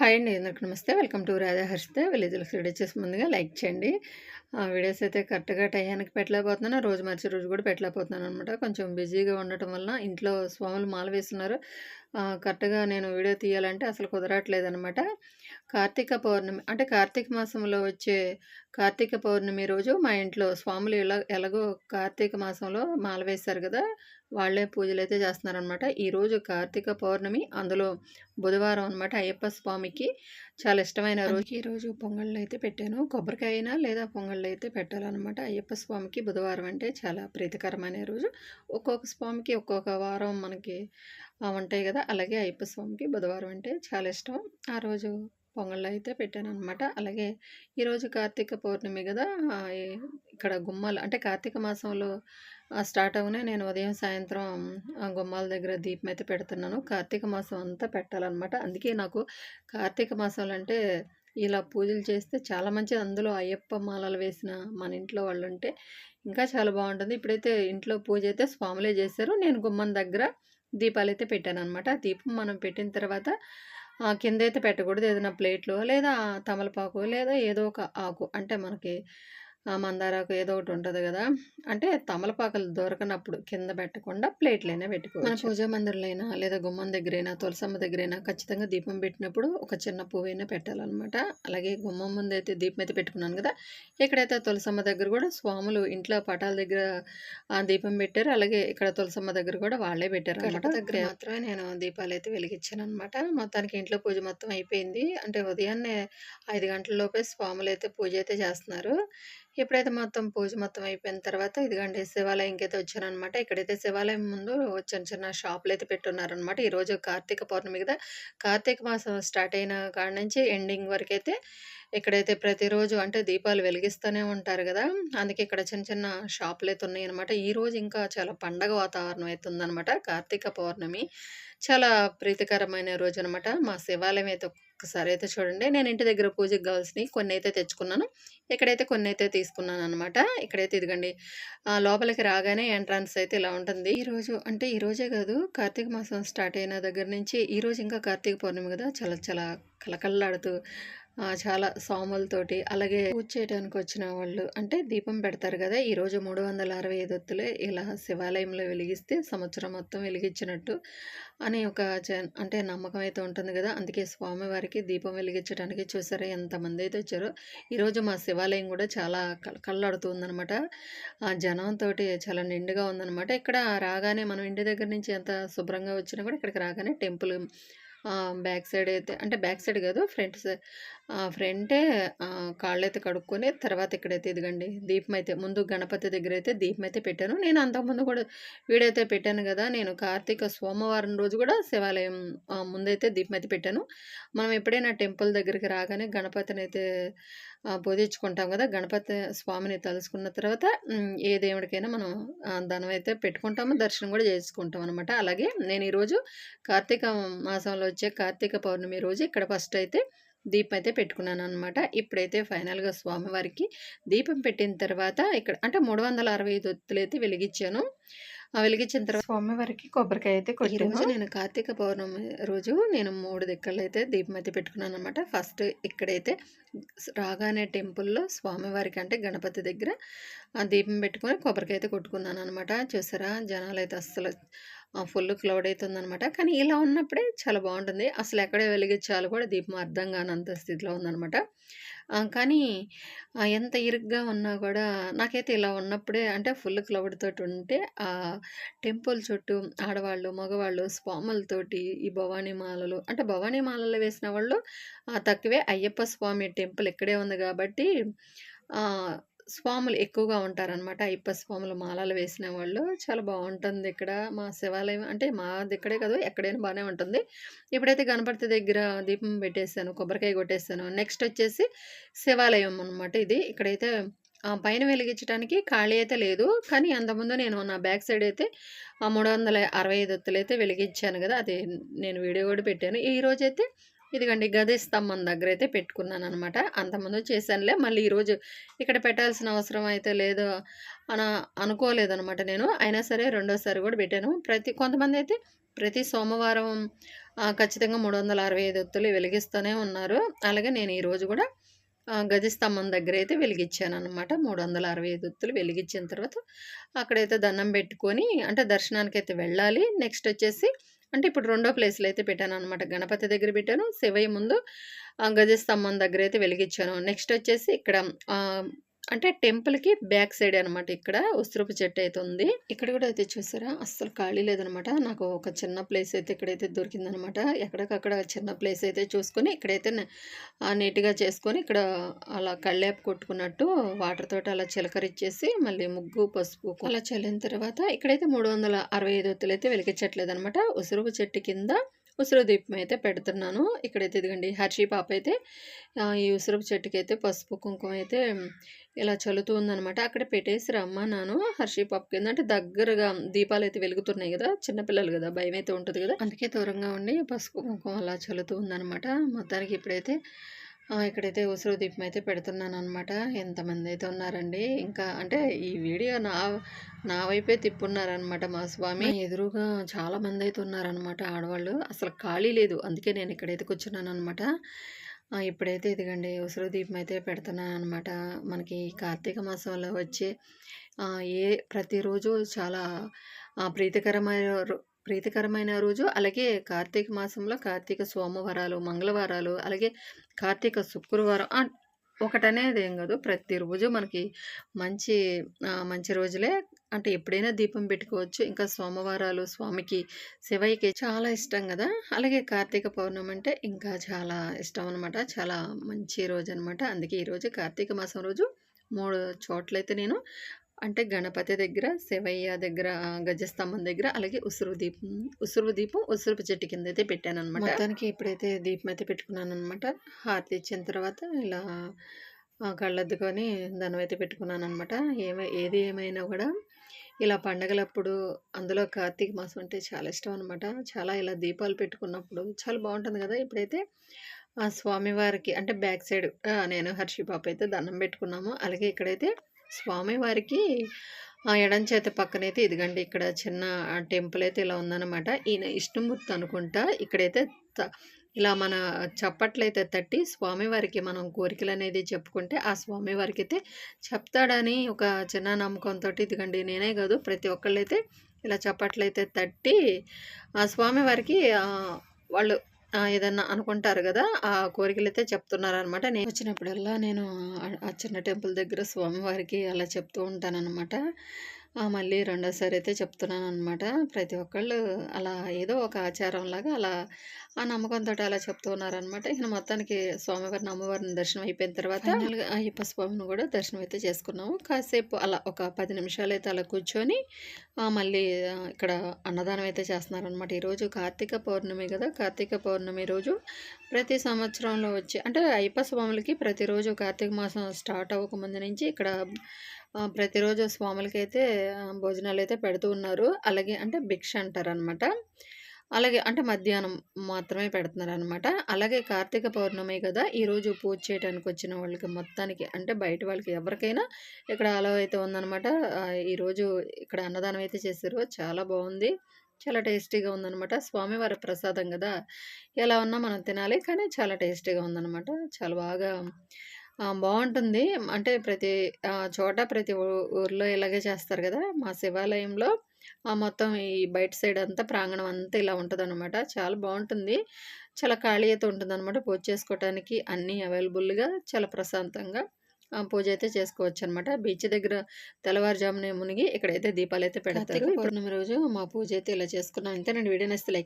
Hi అండి అందరికి నమస్తే. వెల్కమ్ టు రాధా హర్షిత విలేజ్లకు వీడియో చేసి ముందుగా లైక్ చేయండి. ఆ వీడియోస్ అయితే కరెక్ట్గా టయానికి పెట్టలేకపోతున్నాను. రోజు మర్చి రోజు కూడా పెట్టలేకపోతున్నాను అనమాట కొంచెం బిజీగా ఉండటం వలన ఇంట్లో స్వాములు మాల వేస్తున్నారు. కరెక్ట్గా నేను వీడియో తీయాలంటే అసలు కుదరట్లేదు అనమాట కార్తీక పౌర్ణమి అంటే కార్తీక మాసంలో వచ్చే కార్తీక పౌర్ణమి రోజు మా ఇంట్లో స్వాములు ఎలా ఎలాగో కార్తీక మాసంలో మాల వేశారు కదా వాళ్ళే పూజలు అయితే చేస్తున్నారనమాట ఈరోజు కార్తీక పౌర్ణమి అందులో బుధవారం అనమాట అయ్యప్ప స్వామికి చాలా ఇష్టమైన రోజు. ఈరోజు పొంగళ్ళు అయితే పెట్టాను. కొబ్బరికాయ అయినా లేదా పొంగళ్ళు అయితే పెట్టాలన్నమాట. అయ్యప్ప స్వామికి బుధవారం అంటే చాలా ప్రీతికరమైన రోజు. ఒక్కొక్క స్వామికి ఒక్కొక్క వారం మనకి ఉంటాయి కదా అలాగే అయ్యప్ప స్వామికి బుధవారం అంటే చాలా ఇష్టం. ఆ రోజు పొంగళ్ళు అయితే పెట్టాను అనమాట అలాగే ఈరోజు కార్తీక పౌర్ణమి కదా ఇక్కడ గుమ్మాలు అంటే కార్తీక మాసంలో స్టార్ట్ అవ్వనే నేను ఉదయం సాయంత్రం గుమ్మాల దగ్గర దీపం అయితే పెడుతున్నాను. కార్తీక మాసం అంతా పెట్టాలన్నమాట. అందుకే నాకు కార్తీక మాసంలో అంటే ఇలా పూజలు చేస్తే చాలా మంచిది. అందులో అయ్యప్ప మాలలు వేసిన మన ఇంట్లో వాళ్ళు ఉంటే ఇంకా చాలా బాగుంటుంది. ఇప్పుడైతే ఇంట్లో పూజ అయితే స్వాములే చేశారు. నేను గుమ్మం దగ్గర దీపాలు అయితే పెట్టాను అనమాట దీపం మనం పెట్టిన తర్వాత కింద అయితే పెట్టకూడదు. ఏదైనా ప్లేట్లో లేదా తమలపాకు లేదా ఏదో ఒక ఆకు. అంటే మనకి మందారాకు ఏదో ఒకటి ఉంటుంది కదా. అంటే తమలపాకులు దొరకనప్పుడు కింద పెట్టకుండా ప్లేట్లైనా పెట్టుకోవచ్చు. మన పూజా మందిరంలో లేదా గుమ్మం దగ్గరైనా తులసమ్మ దగ్గరైనా ఖచ్చితంగా దీపం పెట్టినప్పుడు ఒక చిన్న పువ్వైనా పెట్టాలన్నమాట. అలాగే గుమ్మం ముందు అయితే దీపం అయితే పెట్టుకున్నాను కదా. ఇక్కడైతే తులసమ్మ దగ్గర కూడా స్వాములు ఇంట్లో పటాల దగ్గర ఆ దీపం పెట్టారు అలాగే ఇక్కడ తులసమ్మ దగ్గర కూడా వాళ్ళే పెట్టారు అనమాట దగ్గర మాత్రమే నేను దీపాలు అయితే వెలిగించాను అనమాట మొత్తానికి ఇంట్లో పూజ మొత్తం అయిపోయింది. అంటే ఉదయాన్నే ఐదు గంటల లోపే స్వాములు అయితే పూజ అయితే చేస్తున్నారు. ఎప్పుడైతే మొత్తం పూజ మొత్తం అయిపోయిన తర్వాత ఇదిగండి శివాలయంకి అయితే వచ్చానమాట ఇక్కడైతే శివాలయం ముందు చిన్న చిన్న షాపులు అయితే పెట్టున్నారనమాట. ఈరోజు కార్తీక పౌర్ణమి కదా. కార్తీక మాసం స్టార్ట్ అయిన కాడ నుంచి ఎండింగ్ వరకు అయితే ఇక్కడైతే ప్రతిరోజు అంటే దీపాలు వెలిగిస్తూనే ఉంటారు కదా. అందుకే ఇక్కడ చిన్న చిన్న షాపులు అయితే ఉన్నాయన్నమాట ఈరోజు ఈ రోజు ఇంకా చాలా పండగ వాతావరణం అయితే ఉందన్నమాట కార్తీక పౌర్ణమి చాలా ప్రీతికరమైన రోజు అనమాట. మా శివాలయం అయితే ఒక్కసారి అయితే చూడండి. నేను ఇంటి దగ్గర పూజకి కావాల్సినవి కొన్ని అయితే తెచ్చుకున్నాను. ఇక్కడైతే కొన్ని అయితే తీసుకున్నాను అనమాట ఇక్కడైతే ఇదిగండి. ఆ, లోపలికి రాగానే ఎంట్రన్స్ అయితే ఇలా ఉంటుంది. ఈరోజు అంటే ఈరోజే కాదు కార్తీక మాసం స్టార్ట్ అయిన దగ్గర నుంచి ఈరోజు ఇంకా కార్తీక పౌర్ణమి కదా. చాలా చాలా కలకల్లాడుతూ చాలా సాములతోటి అలాగే పూజ చేయడానికి వచ్చిన వాళ్ళు అంటే దీపం పెడతారు కదా ఈరోజు మూడు వందల అరవై ఐదు ఒత్తులే ఇలా శివాలయంలో వెలిగిస్తే సంవత్సరం మొత్తం వెలిగించినట్టు అని ఒక అంటే నమ్మకం అయితే ఉంటుంది కదా అందుకే స్వామివారికి దీపం వెలిగించడానికి చూసారా ఎంతమంది అయితే వచ్చారో. ఈరోజు మా శివాలయం కూడా చాలా కళ్ళాడుతుందనమాట ఆ జనంతో చాలా నిండుగా ఉందనమాట ఇక్కడ రాగానే మనం ఇంటి దగ్గర నుంచి ఎంత శుభ్రంగా వచ్చినా కూడా ఇక్కడికి రాగానే టెంపుల్ బ్యాక్ సైడ్ అయితే అంటే బ్యాక్ సైడ్ కాదు ఫ్రంట్ సైడ్ ఫ్రంటే కాళ్ళు అయితే కడుక్కొని తర్వాత ఇక్కడైతే ఇదిగండి దీపం అయితే ముందు గణపతి దగ్గర అయితే దీపం అయితే పెట్టాను. నేను అంతకుముందు కూడా వీడియో అయితే పెట్టాను కదా నేను కార్తీక సోమవారం రోజు కూడా శివాలయం ముందైతే దీపం అయితే పెట్టాను. మనం ఎప్పుడైనా టెంపుల్ దగ్గరికి రాగానే గణపతిని అయితే పూజించుకుంటాం కదా గణపతి స్వామిని తలుసుకున్న తర్వాత ఏ దేవుడికైనా మనం దనం ధనం అయితే పెట్టుకుంటాము దర్శనం కూడా చేసుకుంటాం అనమాట అలాగే నేను ఈరోజు కార్తీక మాసంలో వచ్చే కార్తీక పౌర్ణమి రోజు ఇక్కడ ఫస్ట్ అయితే దీపం అయితే పెట్టుకున్నాను అనమాట ఇప్పుడైతే ఫైనల్గా స్వామివారికి దీపం పెట్టిన తర్వాత ఇక్కడ అంటే మూడు వందల అరవై ఐదు ఒత్తులు అయితే వెలిగించాను. వెలిగించిన తర్వాత స్వామివారికి కొబ్బరికాయ అయితే కొట్టాను నేను కార్తీక పౌర్ణమి రోజు నేను మూడు దిక్కలు అయితే దీపం అయితే పెట్టుకున్నాను అనమాట ఫస్ట్ ఇక్కడైతే రాగానే టెంపుల్లో స్వామివారికి అంటే గణపతి దగ్గర ఆ దీపం పెట్టుకొని కొబ్బరికాయ అయితే కొట్టుకున్నాను అనమాట చూసారా? జనాలు అయితే అస్సలు ఫుల్ క్లౌడ్ అవుతుందనమాట కానీ ఇలా ఉన్నప్పుడే చాలా బాగుంటుంది. అసలు ఎక్కడే వెలిగించాలో కూడా దీపం అర్థం కానంత స్థితిలో ఉందనమాట కానీ ఎంత ఇరుగ్గా ఉన్నా కూడా నాకైతే ఇలా ఉన్నప్పుడే అంటే ఫుల్ క్లౌడ్ తోటి ఉంటే ఆ టెంపుల్ చుట్టూ ఆడవాళ్ళు మగవాళ్ళు స్వాములతోటి ఈ భవానీమాలలు అంటే భవానీమాలలు వేసిన వాళ్ళు తక్కువే అయ్యప్ప స్వామి టెంపుల్ ఇక్కడే ఉంది కాబట్టి స్వాములు ఎక్కువగా ఉంటారనమాట అయ్యప్ప స్వాములు మాలలు వేసిన వాళ్ళు. చాలా బాగుంటుంది ఇక్కడ మా శివాలయం. అంటే మాది ఇక్కడే కదా ఎక్కడైనా బాగానే ఉంటుంది. ఇప్పుడైతే గణపతి దగ్గర దీపం పెట్టేశాను కొబ్బరికాయ కొట్టేశాను. నెక్స్ట్ వచ్చేసి శివాలయం అనమాట ఇది. ఇక్కడైతే ఆ, పైన వెలిగించడానికి ఖాళీ అయితే లేదు. కానీ అంతకుముందు నేను నా బ్యాక్ సైడ్ అయితే ఆ మూడు వందల అరవై ఐదు ఒత్తులు అయితే వెలిగించాను కదా. అది నేను వీడియో కూడా పెట్టాను. ఈ రోజైతే ఇదిగోండి గది స్తంభం దగ్గర అయితే పెట్టుకున్నాను అనమాట అంతకుముందు చేశానులే మళ్ళీ ఈరోజు ఇక్కడ పెట్టాల్సిన అవసరం అయితే లేదు అని అనుకోలేదనమాట నేను అయినా సరే రెండోసారి కూడా పెట్టాను ప్రతి కొంతమంది అయితే ప్రతి సోమవారం ఖచ్చితంగా మూడు వందల అరవై ఐదు ఒత్తులు వెలిగిస్తూనే ఉన్నారు. అలాగే నేను ఈరోజు కూడా గది స్తంభం దగ్గర అయితే వెలిగించాను అనమాట మూడు వందల అరవై ఐదు ఒత్తులు వెలిగిచ్చిన తర్వాత అక్కడైతే దండం పెట్టుకొని అంటే దర్శనానికి అయితే వెళ్ళాలి. నెక్స్ట్ వచ్చేసి అంటే ఇప్పుడు రెండో ప్లేస్‌లో అయితే పెట్టాను అనమాట గణపతి దగ్గర పెట్టాను. శివయ్య ముందు గజస్తంభం దగ్గర అయితే వెలిగించాను నెక్స్ట్ వచ్చేసి ఇక్కడ అంటే టెంపుల్‌కి బ్యాక్ సైడ్ అనమాట ఇక్కడ ఉసిరూపు చెట్టు అయితే ఉంది. ఇక్కడ కూడా అయితే చూసారా అస్సలు ఖాళీ లేదనమాట. నాకు ఒక చిన్న ప్లేస్ అయితే ఇక్కడైతే దొరికిందనమాట. ఎక్కడికక్కడ చిన్న ప్లేస్ అయితే చూసుకొని ఇక్కడైతే నీట్‌గా చేసుకొని ఇక్కడ అలా కళ్ళేప కొట్టుకున్నట్టు వాటర్ తోటి అలా చిలకరిచ్చేసి మళ్ళీ ముగ్గు, పసుపు అలా చల్లిన తర్వాత ఇక్కడైతే మూడు వందల అరవై ఐదు 365 అయితే వెలిగించట్లేదనమాట. ఉసిరిపు చెట్టు కింద ఉసిరి దీపం అయితే పెడుతున్నాను. ఇక్కడైతే ఇదిగండి హర్షి పాప అయితే ఈ ఈ చెట్టుకి చెట్టుకైతే పసుపు, కుంకుమ అయితే ఇలా చల్లుతూ ఉందనమాట. అక్కడ పెట్టేసి రమ్మన్నాను హర్షి పాపకి. ఏందంటే దగ్గరగా దీపాలు అయితే వెలుగుతున్నాయి కదా చిన్నపిల్లలు కదా భయం అయితే ఉంటుంది కదా అందుకే దూరంగా ఉండి పసుపు, కుంకుమ అలా చల్లుతూ ఉందనమాట. మొత్తానికి ఇప్పుడైతే ఇక్కడైతే ఉసిరి దీపం అయితే ఇంతమంది అయితే ఉన్నారండి. ఇంకా అంటే ఈ వీడియో నా నా వైపే తిప్పున్నారనమాట మా స్వామి. ఎదురుగా చాలా మందైతే ఉన్నారనమాట ఆడవాళ్ళు. అసలు ఖాళీ లేదు. అందుకే నేను ఇక్కడైతే కూర్చున్నాను అనమాట ఇప్పుడైతే ఇదిగండి ఉసిరి దీపం అయితే పెడుతున్నాననమాట. మనకి కార్తీక మాసంలో వచ్చే ఏ ప్రతిరోజు చాలా ప్రీతికరమైన ప్రీతికరమైన రోజు. అలాగే కార్తీక మాసంలో కార్తీక సోమవారాలు, మంగళవారాలు అలాగే కార్తీక శుక్రవారం ఒకటనేది ఏం గాదు. ప్రతిరోజు మనకి మంచి మంచి రోజులే. అంటే ఎప్పుడైనా దీపం పెట్టుకోవచ్చు. ఇంకా సోమవారాలు స్వామికి, శివయ్యకి చాలా ఇష్టం కదా అలాగే కార్తీక పౌర్ణమి అంటే ఇంకా చాలా ఇష్టం అనమాట. చాలా మంచి రోజు అనమాట అందుకే ఈరోజు కార్తీక మాసం రోజు మూడు చోట్లయితే నేను అంటే గణపతి దగ్గర, శివయ్య దగ్గర గజస్తంభం దగ్గర అలాగే ఉసురు దీపం ఉసురు దీపం ఉసురుపు చెట్టు కింద అయితే పెట్టాను అనమాట మొత్తానికి ఇప్పుడైతే దీపం అయితే పెట్టుకున్నాననమాట. హారతి ఇచ్చిన తర్వాత ఇలా కళ్ళద్దుకొని దండం అయితే పెట్టుకున్నాననమాట. ఏమై ఏది ఏమైనా కూడా ఇలా పండగలప్పుడు అందులో కార్తీక మాసం అంటే చాలా ఇష్టం అనమాట. చాలా ఇలా దీపాలు పెట్టుకున్నప్పుడు చాలా బాగుంటుంది కదా ఇప్పుడైతే ఆ స్వామివారికి అంటే బ్యాక్ సైడ్ నేను హర్షి పాప అయితే దండం పెట్టుకున్నాము. అలాగే ఇక్కడైతే స్వామివారికి ఆ ఎడమ చేతి పక్కనైతే ఇదిగండి ఇక్కడ చిన్న టెంపుల్ అయితే ఇలా ఉందన్నమాట ఈయన ఇష్టమూర్తి అనుకుంటా. ఇక్కడైతే త ఇలా మన చప్పట్లయితే తట్టి స్వామివారికి మనం కోరికలు అనేది చెప్పుకుంటే ఆ స్వామివారికైతే చెప్తాడని ఒక చిన్న నమ్మకంతో ఇదిగండి నేనే కాదు ప్రతి ఒక్కళ్ళైతే ఇలా చప్పట్లయితే తట్టి ఆ స్వామివారికి వాళ్ళు ఏదన్నా అనుకుంటారు కదా ఆ కోరికలు అయితే చెప్తున్నారనమాట. నేను వచ్చినప్పుడల్లా నేను ఆ చిన్న టెంపుల్ దగ్గర స్వామివారికి అలా చెప్తూ ఉంటాననమాట. మళ్ళీ రెండోసారి అయితే చెప్తున్నాను అనమాట ప్రతి ఒక్కళ్ళు అలా ఏదో ఒక ఆచారంలాగా అలా ఆ నమ్మకంతోటి అలా చెప్తూ ఉన్నారనమాట. ఇక మొత్తానికి స్వామివారిని, అమ్మవారిని దర్శనం అయిపోయిన తర్వాత అయ్యప్ప స్వామిని గూడా దర్శనం అయితే చేసుకున్నాము. కాసేపు అలా ఒక 10 నిమిషాలైతే అలా కూర్చొని మళ్ళీ ఇక్కడ అన్నదానం అయితే చేస్తున్నారనమాట. ఈరోజు కార్తీక పౌర్ణమి గదా! కార్తీక పౌర్ణమి రోజు ప్రతి సంవత్సరంలో వచ్చే అంటే అయ్యప్ప స్వాములకి ప్రతిరోజు కార్తీక మాసం స్టార్ట్ అవ్వకముందు నుంచి ఇక్కడ ప్రతిరోజు స్వాములకైతే ఆహ్, భోజనాలైతే పెడుతూ ఉన్నారు. అలాగే అంటే భిక్ష అంటారనమాట. అలాగే అంటే మధ్యాహ్నం మాత్రమే పెడుతున్నారనమాట. అలాగే కార్తీక పౌర్ణమి కదా ఈరోజు పూజ చేయడానికి వచ్చిన వాళ్ళకి మొత్తానికి అంటే బయట వాళ్ళకి ఎవరికైనా ఇక్కడ అలౌ అయితే ఉందనమాట. ఈరోజు ఇక్కడ అన్నదానం అయితే చేశారు. చాలా బాగుంది చాలా టేస్టీగా ఉందనమాట. స్వామివారి ప్రసాదం కదా ఎలా ఉన్నా మనం తినాలి. కానీ చాలా టేస్టీగా ఉందనమాట. చాలా బాగా బాగుంటుంది అంటే ప్రతి చోట ప్రతి ఊర్లో ఇలాగే చేస్తారు కదా మా శివాలయంలో మొత్తం ఈ బయట సైడ్ అంతా ప్రాంగణం అంతా ఇలా ఉంటదనమాట. చాలా బావుంటుంది. చాలా ఖాళీ అయితే ఉంటుందనమాట. పూజ చేసుకోవటానికి అన్నీ అవైలబుల్‌గా చాలా ప్రశాంతంగా పూజ అయితే చేసుకోవచ్చనమాట. బీచ్ దగ్గర తెల్లవారుజామునే మునిగి ఇక్కడైతే దీపాలైతే పెడతారు. కార్తీక పౌర్ణమి రోజు మా పూజ అయితే ఇలా చేసుకున్నాం. అంతేనండి. వీడియో నచ్చితే లైక్